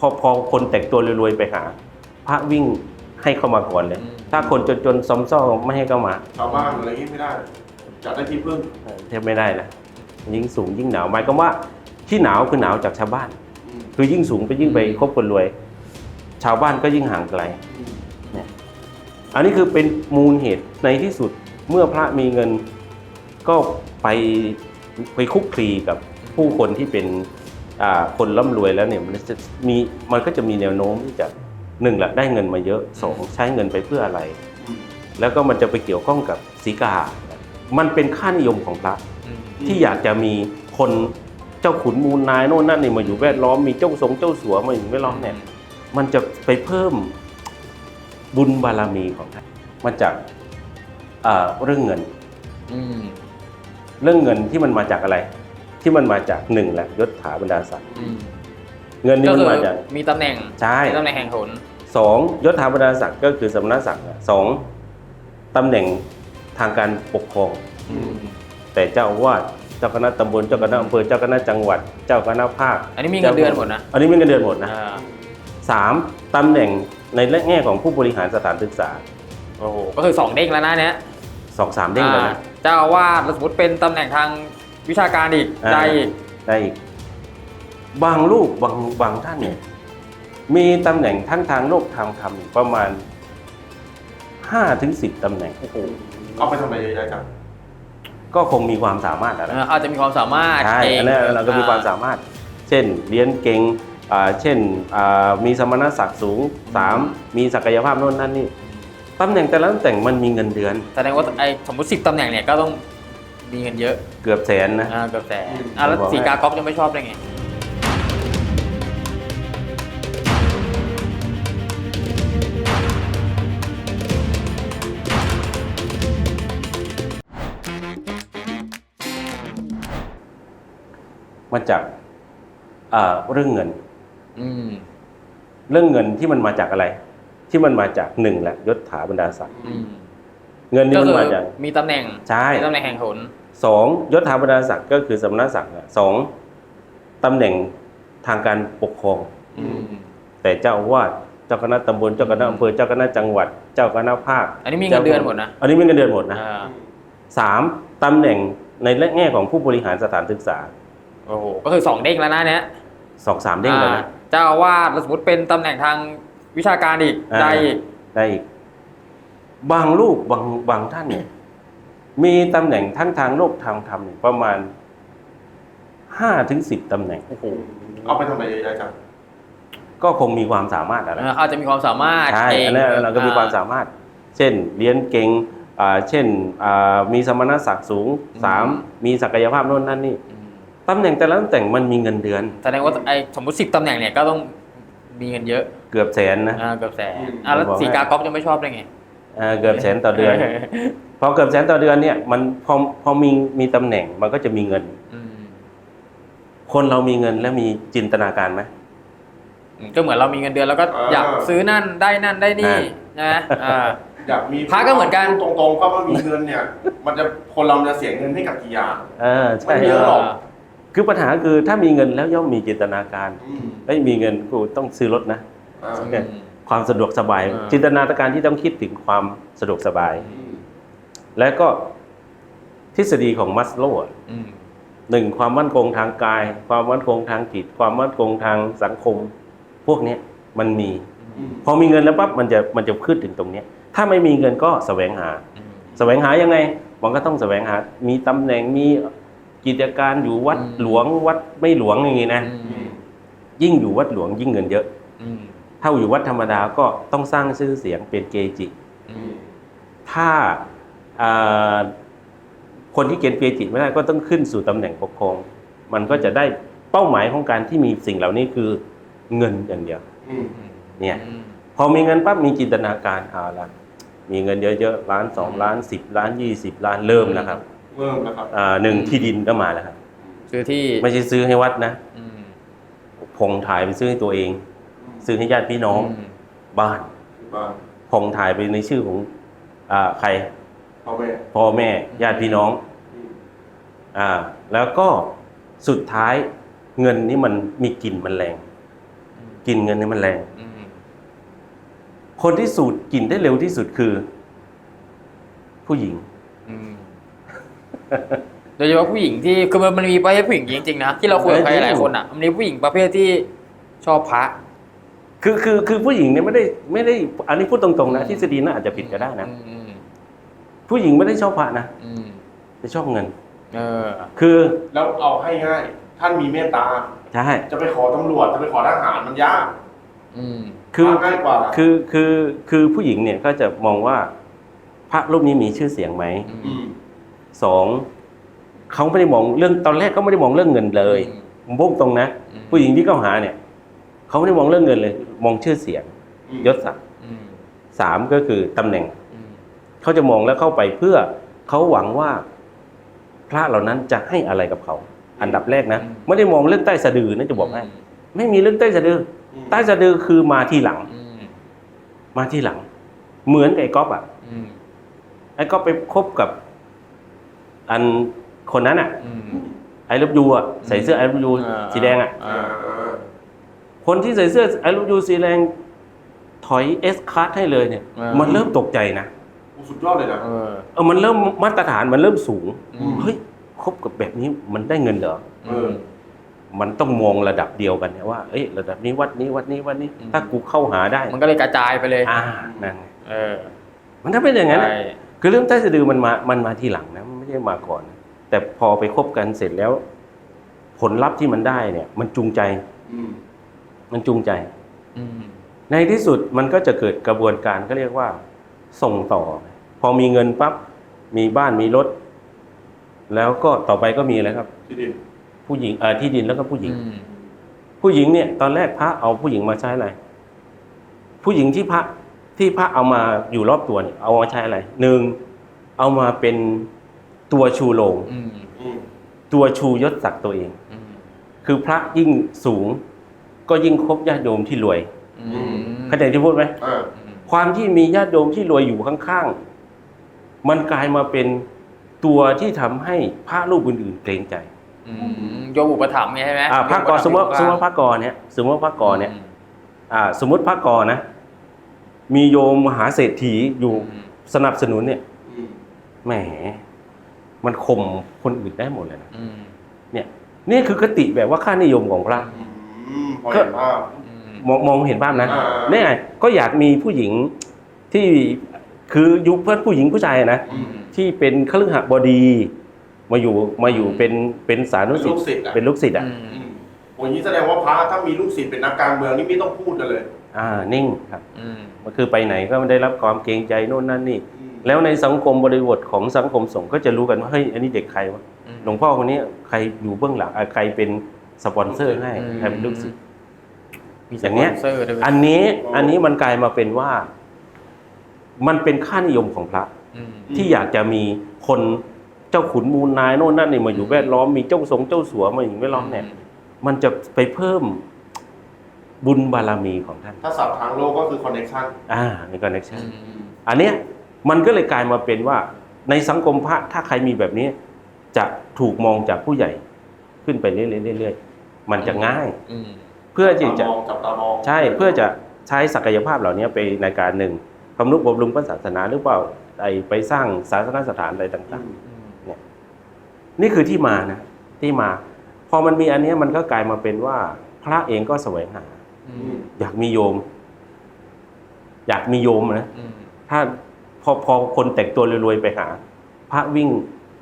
พอพอคนแต่งตัวรวยๆไปหา พระวิ่งให้เข้ามาก่อนเลยอืมถ้าคนจนๆซอมซ่อไม่ให้เข้ามา ชาวบ้านอะไรอย่างงี้ไม่ได้จัดได้ที่พึ่งเออแทบไม่ได้นะยิ่งสูงยิ่งหนาวหมายความว่าที่หนาวคือหนาวจากชาวบ้านอืมคือยิ่งสูงไปยิ่งไปคบคนรวย ชาวบ้านก็ยิ่งห่างไกลอืมอันนี้คือเป็นมูลเหตุในที่สุดเมื่อพระมีเงินก็ไปไปคุกคลีกับผู้คนที่เป็นอ่า คนร่ำรวยแล้วเนี่ยมันจะมีมันก็จะมีแนวโน้มที่จะหนึ่งละได้เงินมาเยอะสองใช้เงินไปเพื่ออะไรอืมแล้วก็มันจะไปเกี่ยวข้องกับสีกา มันเป็นค่านิยมของพระอืมที่อยากจะมีคนเจ้าขุนมูลนายโน่นนั่นนี่มาอยู่แวดล้อมมีเจ้าสงเจ้าสัวมาอยู่แวดล้อมเนี่ยมันจะไปเพิ่มบุญบารมีของท่านมาจากเอ่อเรื่องเงินอืมเรื่องเงินที่มันมาจากอะไร ที่มันมาจากหนึ่งแหละยศถาบรรดาศักดิ์อืมเงินนี่ก็มันคือมาจากมีตำแหน่งใช่มีตำแหน่งแห่งหนสองยศถาบรรดาศักดิ์ก็คือสำนักศักดิ์อะสองตำแหน่งทางการปกครองอืมแต่เจ้าอาวาสเจ้าคณะตำบลเจ้าคณะอำเภอเจ้าคณะจังหวัด เจ้าคณะภาค อันนี้มีเงินเดือนหมดนะอันนี้มีเงินเดือนหมดนะอ่าสามตำแหน่งในแง่ของผู้บริหารสถานศึกษาโอ้โหก็คือสองเด้งแล้วนะเนี้ยสองสามเด้งเลยนะอ่าเจ้าอาวาสแล้วสมมติเป็นตำแหน่งทาง วิชาการอีกอ่า ได้อีกได้อีกบางรูปบางบางท่านเนี่ยมีตำแหน่งทั้งทางโลกทางธรรมประมาณห้าถึงสิบตำแหน่ง โอ้โหเอาไปทำอะไรเยอะแยะจังก็คงมีความสามารถอะไรเออเขาจะมีความสามารถใช่เองอันนี้เราก็มีความสามารถ เช่นเรียนเก่งอ่าเช่นอ่ามีสมณศักดิ์สูงสามมีศักยภาพโน่นนั่นนี่ตำแหน่งแต่ละตำแหน่งมันมีเงินเดือน แสดงว่าไอ้สมมติสิบตำแหน่งเนี่ยก็ต้อง มีเงินเยอะเกือบแสนนะ อ่าเกือบแสนอ่าแล้วสีกากอฟยังไม่ชอบได้ไงมาจากอ่าเรื่องเงิน อืมเรื่องเงินที่มันมาจากอะไร ที่มันมาจากหนึ่งแหละยศถาบรรดาศักดิ์อืมเงินนี่ก็มันคือมาจาก มีตำแหน่งใช่ มีตำแหน่งแห่งหน สองยศถาบรรดาศักดิ์ก็คือสำนักศักดิ์อะสองตำแหน่งทางการปกครองอืมแต่เจ้าอาวาสเจ้าคณะตำบลเจ้าคณะอำเภอเจ้าคณะจังหวัด เจ้าคณะภาค อันนี้มีเงินเดือนหมดนะ อันนี้มีเงินเดือนหมดนะอ่าสามตำแหน่งในแง่ของผู้บริหารสถานศึกษาโอ้โหก็คือสองเด้งแล้วนะเนี้ยสองสามเด้งเลยนะอ่าเจ้าอาวาสแล้วสมมติเป็นตำแหน่งทางวิชาการอีกอ่าได้อีกได้อีกบางรูปบางบางท่านเนี่ย มีตำแหน่งทั้งทางโลกทางธรรมเนี่ยประมาณห้าถึงสิบตำแหน่ง โอ้โหเอาไปทำอะไรเยอะแยะจังก็คงมีความสามารถอะไรเออเขาจะมีความสามารถใช่เองอันนี้เราก็มีความสามารถ เช่นเรียนเก่งอ่าเช่นอ่ามีสมณศักดิ์สูงสามมีศักยภาพโน่นนั่นนี่อืมตำแหน่งแต่ละตำแหน่งมันมีเงินเดือนแสดงว่าไอ้สมมติสิบตำแหน่งเนี่ยก็ต้องมีเงินเยอะ เกือบแสนนะอ่าเกือบแสนอ่าแล้วบอกให้สีกากอฟยังไม่ชอบได้ไงอ่า เกือบแสนต่อเดือนพอเกือบแสนต่อเดือนเนี่ยมันพอพอมีมีตำแหน่งมันก็จะมีเงินอืมคนเรามีเงินแล้วมีจินตนาการไหมอืมก็เหมือนเรามีเงินเดือนแล้วก็อยากซื้อนั่นได้นั่นได้นี่นะอ่าอยากมีพระก็เหมือนกันตรงๆเพราะว่ามีเงินเนี่ย มันจะคนเราจะเสียเงินให้กับกี่อย่างเออใช่ไม่เยอะหรอกคือปัญหาคือถ้ามีเงินแล้วย่อมมีจินตนาการอืมไม่มีเงินกูต้องซื้อรถนะอ่าเนี่ย ความสะดวกสบาย อ่า จินตนาการที่ต้องคิดถึงความสะดวกสบายอืมและก็ทฤษฎีของมัสโลว์อะอืมหนึ่งความมั่นคงทางกาย ความมั่นคงทางจิต ความมั่นคงทางสังคม พวกเนี้ยมันมี อืมพอมีเงินแล้วปั๊บมันจะมันจะขึ้นถึงตรงเนี้ยถ้าไม่มีเงินก็แสวงหา อืม แสวงหายังไง มันก็ต้องแสวงหา มีตำแหน่ง มีกิจการอยู่วัดอืม หลวง วัดไม่หลวงอย่างงี้นะ อือืมมยิ่งอยู่วัดหลวงยิ่งเงินเยอะ อืม ถ้าอยู่วัดธรรมดาก็ต้องสร้างชื่อเสียงเป็นเกจิอือืมมถ้าอ่าคนที่เกณฑ์เกจิไม่ได้ก็ต้องขึ้นสู่ตำแหน่งปกครอง มันก็จะได้เป้าหมายของการที่มีสิ่งเหล่านี้คือเงินอย่างเดียวอืมเนี่ยอืมพอมีเงินปั๊บมีจินตนาการเอาละมีเงินเยอะๆล้านสองล้านสิบล้านยี่สิบล้านเริ่มแล้วครับเริ่มแล้วครับอ่าหนึ่งที่ดินก็มาแล้วครับคือที่ไม่ใช่ซื้อให้วัดนะอืมพงถ่ายไปซื้อให้ตัวเอง ซื้อให้ญาติพี่น้องมบ้านบ้านพงถ่ายไปในชื่อของอ่าใครพ่อแม่พ่อแม่ญาติพี่น้องอืมอ่าแล้วก็สุดท้ายเงินนี่มันมีกลิ่นมันแรงอืมกินเงินเนี่ยมันแรงอืมคนที่สูดกลิ่นได้เร็วที่สุดคือ ผู้หญิงอืมโดยเฉพาะผู้หญิงที่คือมันมีประเภทผู้หญิงจริงๆนะที่เราคุยกับใครหลายคนอะมันมีผู้หญิงประเภทที่ชอบพระ คือคือคือผู้หญิงเนี่ยไม่ได้ไม่ได้ อันนี้พูดตรงๆนะทฤษฎีน่าอาจจะผิดก็ได้นะ อืมอืมผู้หญิงไม่ได้ชอบพระนะอืมจะชอบเงิน เออ คือแล้วเอาให้ง่าย ท่านมีเมตตา ใช่จะไปขอตำรวจ จะไปขอทหารมันยากอืม คือพระง่ายกว่าคือคือคือผู้หญิงเนี่ยก็จะมองว่า พระรูปนี้มีชื่อเสียงไหมอืมสองเขาไม่ได้มองเรื่องตอนแรกก็ไม่ได้มองเรื่องเงินเลยผมพูดตรงนะอืมผู้หญิงที่เข้าหาเนี่ย เขาไม่ได้มองเรื่องเงินเลย มองชื่อเสียงอืมยศศักดิ์อืมสามก็คือตำแหน่งอืมเขาจะมองแล้วเข้าไปเพื่อเขาหวังว่า พระเหล่านั้นจะให้อะไรกับเขา อันดับแรกนะไม่ได้มองเรื่องใต้สะดือนะจะบอกให้ไม่มีเรื่องใต้สะดืออืมใต้สะดือคือมาทีหลังอืมมาทีหลัง เหมือนกับไอ้ก๊อฟอะอืมไอ้ก๊อฟไปคบกับ อันคนนั้นอะอืมไอ้ลูกยูอะใส่เสื้อไอ้ลูกยูอ่าสีแดงอะเออเออ คนที่ใส่เสื้อไอ้ลูกยูสีแดงถอยเอสคาร์ให้เลยเนี่ยมันเริ่มตกใจนะโอ้สุดยอดเลยนะเออ เออมันเริ่มมาตรฐานมันเริ่มสูงอืม เฮ้ยคบกับแบบนี้มันได้เงินเหรอ เออ มันต้องมองระดับเดียวกันเนี่ยว่าเอ้ยระดับนี้วัดนี้วัดนี้วัดนี้ อืม ถ้ากูเข้าหาได้มันก็เลยกระจายไปเลยอ่านั่นไงเออมันถ้าเป็นอย่างนั้นน่ะใช่คือเรื่องใต้สะดือมันมามันมาทีหลังนะมันไม่ได้มาก่อนแต่พอไปคบกันเสร็จแล้ว ผลลัพธ์ที่มันได้เนี่ย มันจูงใจอืม มันจูงใจอืมในที่สุดมันก็จะเกิดกระบวนการก็เรียกว่า ส่งต่อ พอมีเงินปั๊บมีบ้านมีรถ แล้วก็ต่อไปก็มีอะไรครับ ที่ดินผู้หญิงเอ่อที่ดินแล้วก็ผู้หญิงอืมผู้หญิงเนี่ย ตอนแรกพระเอาผู้หญิงมาใช้อะไร ผู้หญิงที่พระที่พระเอามาอยู่รอบตัวเนี่ยเอามาใช้อะไรหนึ่งเอามาเป็นตัวชูโรงอืมอืมตัวชูยศศักดิ์ตัวเองอืมคือพระยิ่งสูง ก็ยิ่งคบญาติโยมที่รวยอืมเข้าใจที่พูดไหมเออความที่มีญาติโยมที่รวยอยู่ข้างๆ มันกลายมาเป็นตัวที่ทำให้พระรูปอื่นๆเกรงใจอืมโยมอุปถัมภ์ไงใช่ไหมอ่าพระกรสมมติโยสมมอุติปพถัระกรเนี่ยสมมติพระกรเนี่ยอืมอ่าสมมติพระกรนะ มีโยมมหาเศรษฐีอยู่อืมสนับสนุนเนี่ยอืมแหม มันข่มคนอื่นได้หมดเลยนะอืมเนี่ยนี่คือคติแบบว่าค่านิยมของพระอื มพอเห็นภาพอืมมองมองเห็นภาพนะอ่า เนี่ยก็อยากมีผู้หญิงที่คือยุคเพื่อนผู้หญิงผู้ชายอะนะ อืม ที่เป็นคฤหบดีมาอยู่มาอยู่เป็นเป็นสานุสิทธิ์เป็นลูกศิษย์อะเป็นลูกศิษย์อะอืมอืมโอ้ยนี้แสดงว่าพระถ้ามีลูกศิษย์เป็นนักการเมืองนี่ไม่ต้องพูดกันเลยอ่านิ่งครับอืมมันคือไปไหนก็ไม่ได้รับความเกรงใจโน่นนั่นนี่ อืมแล้วในสังคมบริบทของสังคมสงฆ์ก็จะรู้กันว่าเฮ้ยอันนี้เด็กใครวะอืมหลวงพ่อคนนี้ใครอยู่เบื้องหลังอะใครเป็น สปอนเซอร์ให้อืม ใครเป็นลูกศิษย์ มีอย่างเงี้ย สปอนเซอร์ด้วยอันนี้อันนี้มันกลายมาเป็นว่า มันเป็นค่านิยมของพระ อืม ที่อยากจะมีคนเจ้าขุนมูลนายโน่นนั่นนี่มาอยู่แวดล้อมมีเจ้าสงเจ้าสัวมาอยู่แวดล้อมเนี่ย มันจะไปเพิ่มบุญบารมีของท่าน ถ้าศัพท์ทางโลกก็คือคอนเนคชั่น อ่าในคอนเนคอืชั่นมอันเนี้ยมันก็เลยกลายมาเป็นว่า ในสังคมพระถ้าใครมีแบบนี้ จะถูกมองจากผู้ใหญ่ขึ้นไปเรื่อยๆเรื่อยๆ มันจะง่าย อืมเพื่อที่จะจับตามองจับตามองใช่เพื่อจะใช้ศักยภาพเหล่านี้ไปในการหนึ่งทำนุบำรุงพระศาสนาหรือเปล่าไอไปสร้างศาสนสถานอะไรอืต่างมอืมๆ นี่คือที่มานะที่มา พอมันมีอันเนี้ยมันก็กลายมาเป็นว่า พระเองก็แสวงหา อือืมมอยากมีโยม อยากมีโยมนะ อืมถ้าพอพอคนแต่งตัวรวยๆไปหา พระวิ่ง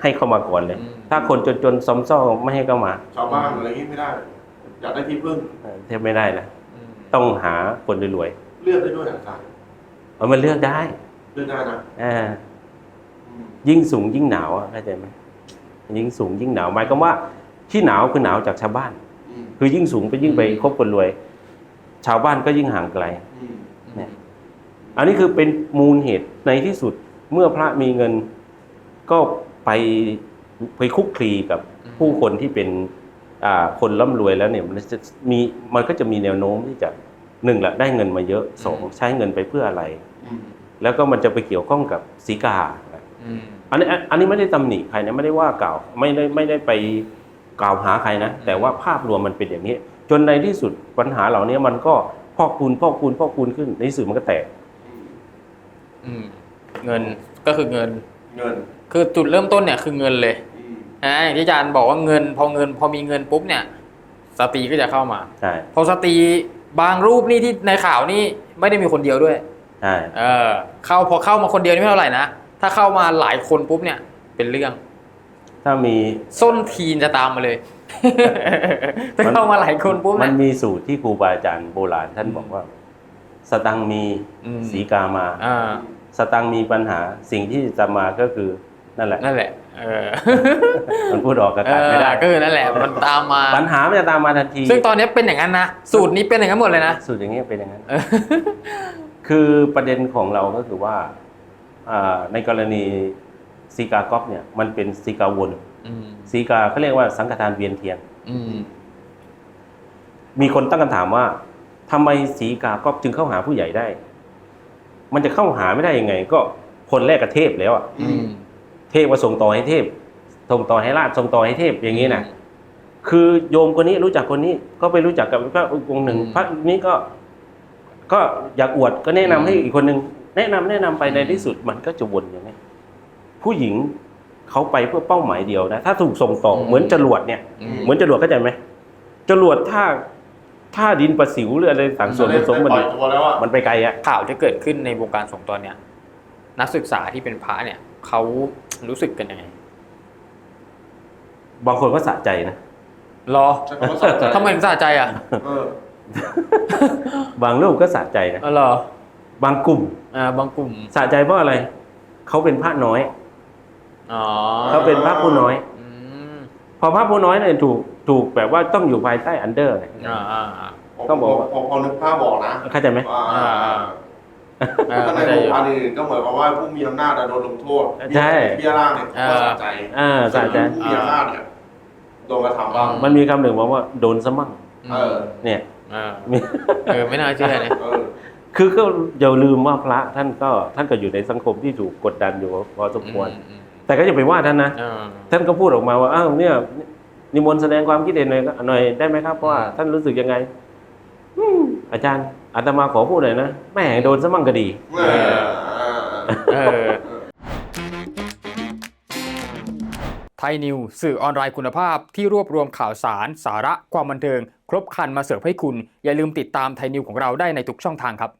ให้เข้ามาก่อนเลยถ้าคนจนๆซอมซ่อไม่ให้เข้ามาชาวบ้านอะไรอย่างงี้ไม่ได้ อยากได้ที่พึ่งเออแทบไม่ได้นะอืมต้องหาคนรวยเลือกได้ด้วยอาจารย์ๆเอามันเลือกได้เลือกได้นะเอออืมยิ่งสูงยิ่งหนาวอะเข้าใจไหมยิ่งสูงยิ่งหนาวหมายความว่า ที่หนาวคือหนาวจากชาวบ้าน อืมคือยิ่งสูงไปยิ่งไปคบคนรวย ชาวบ้านก็ยิ่งห่างไกล อืมเนี่ย อันนี้คือเป็นมูลเหตุในที่สุดเมื่อพระมีเงินก็ ไปไปคุกคลีกับผู้คนที่เป็นอ่าคนร่ำรวยแล้วเนี่ยมันจะมีมันก็จะมีแนวโน้มที่จะหนึ่งแหละได้เงินมาเยอะสองใช้เงินไปเพื่ออะไรอืมแล้วก็มันจะไปเกี่ยวข้องกับสีกาอืมอันนี้อันนี้ไม่ได้ตำหนิใครนะไม่ได้ว่ากล่าวไม่ได้ไม่ได้ไปกล่าวหาใครนะ แต่ว่าภาพรวมมันเป็นอย่างนี้ จนในที่สุดปัญหาเหล่านี้มันก็พอกพูนพอกพูนพอกพูนขึ้นในที่สุดมันก็แตกอืมเงินก็คือเงินเงิน คือจุดเริ่มต้นเนี่ยคือเงินเลยอืมนะอย่างที่อาจารย์บอกว่าเงิน พอเงิน พอมีเงินปุ๊บเนี่ยสตรีก็จะเข้ามาใช่พอสตรีบางรูปนี่ที่ในข่าวนี่ไม่ได้มีคนเดียวด้วยใช่เออเข้าพอเข้ามาคนเดียวนี่ไม่เท่าไหร่นะถ้าเข้ามาหลายคนปุ๊บเนี่ย เป็นเรื่อง ถ้ามีส้นทีนจะตามมาเลยถ้าเข้ามาหลายคนปุ๊บมันเนี่ยมีสูตรที่ครูบาอาจารย์โบราณท่านบอกว่า สตังค์มีอืมสีกามาอ่าสตังค์มีปัญหาสิ่งที่จะมาก็คือ นั่นแหละนั่นแหละเออมันพูดออกอากาศไม่ได้เออก็คือนั่นแหละมันตามมาปัญหามันจะตามมาทันที ซึ่งตอนนี้เป็นอย่างนั้นนะสูตรนี้เป็นอย่างนั้นหมดเลยนะสูตรอย่างนี้ยเป็นอย่างนั้นเออคือประเด็นของเราก็คือว่าอ่าในกรณีซีกาก๊อปเนี่ย มันเป็นซีกาวนอืมซีกาเขาเรียกว่าสังฆทานเวียนเทียนอืมมีคนตั้งคำถามว่าทำไมสีกาก๊อปจึงเข้าหาผู้ใหญ่ได้ มันจะเข้าหาไม่ได้ยังไง ก็คนแรกกับเทพแล้วอะอืม เทพมาส่งต่อให้เทพส่งต่อให้ราชส่งต่อให้เทพอย่างนี้นะคือโยมคนนี้รู้จักคนนี้ก็ไปรู้จักกับพระองค์หนึ่งอืมพระนี้ก็ ก็อยากอวดก็แนะนำให้อืมอีกคนหนึ่งแนะนำแนะนำไปอืมในที่สุดมันก็จะวนอย่างนี้ผู้หญิงเขาไปเพื่อเป้าหมายเดียวนะ ถ้าถูกส่งต่อเหมือนจรวดเนี่ยอืมเหมือนจรวดเข้าใจไหมจรวดถ้าถ้าดินประสิวหรืออะไรต่างส่วนผสมมันปล่อยตัวแล้วอะมันไปไกลอะข่าวที่เกิดขึ้นในวงการสงฆ์ตอนเนี้ย นักศึกษาที่เป็นพระเนี่ยเขารู้สึกกันยังไงบางคนก็สะใจนะรอใช้คำว่าสะใจทำไมถึงสะใจอะเออบางรูปก็สะใจนะเออเหรอบางกลุ่มอ่าบางกลุ่มสะใจเพราะอะไรเขาเป็นพระน้อยอ๋อเขาเป็นพระผู้น้อยอืมพอพระผู้น้อยเนี่ยถูกถูกแบบว่าต้องอยู่ภายใต้อันเดอร์เนี่ยอ่าอ่าอ่าต้องบอกว่าพอพอนึกภาพบอกนะเข้าใจไหมว่าอ่าอ่าอ่า ถ้าในเข้าใจวองยู่การอื่นก็เหมือนกับว่าผู้มีอำนาจอะโดนลงโทษใช่ เบี้ยล่างเนี่ยก็สะใจอ่าสะใจผู้มีอำนาจเนี่ยโดนกระทำบ้างมันมีคำหนึ่งบอกว่าโดนซะมั่งเออเนี่ยอ่ามีเออไม่น่าเชื่อเนี่ยเออคือก็อย่าลืมว่าพระท่านก็ท่านก็อยู่ในสังคมที่ถูกกดดันอยู่พอสมควรอืมแต่ก็อย่าไปว่าท่านนะอืมท่านก็พูดออกมาว่าอ้าวเนี่ยนิมนต์แสดงความคิดเห็นหน่อยก็หน่อยได้ไหมครับเพราะว่าท่านรู้สึกยังไง อืมอาจารย์อาตมาขอพูดหน่อยนะแม่งโดนซะมั่งก็ดีเออเออเออไทยนิวสื่อออนไลน์คุณภาพที่รวบรวมข่าวสาร สาระความบันเทิง ครบครันมาเสิร์ฟให้คุณ อย่าลืมติดตามไทยนิวของเราได้ในทุกช่องทางครับ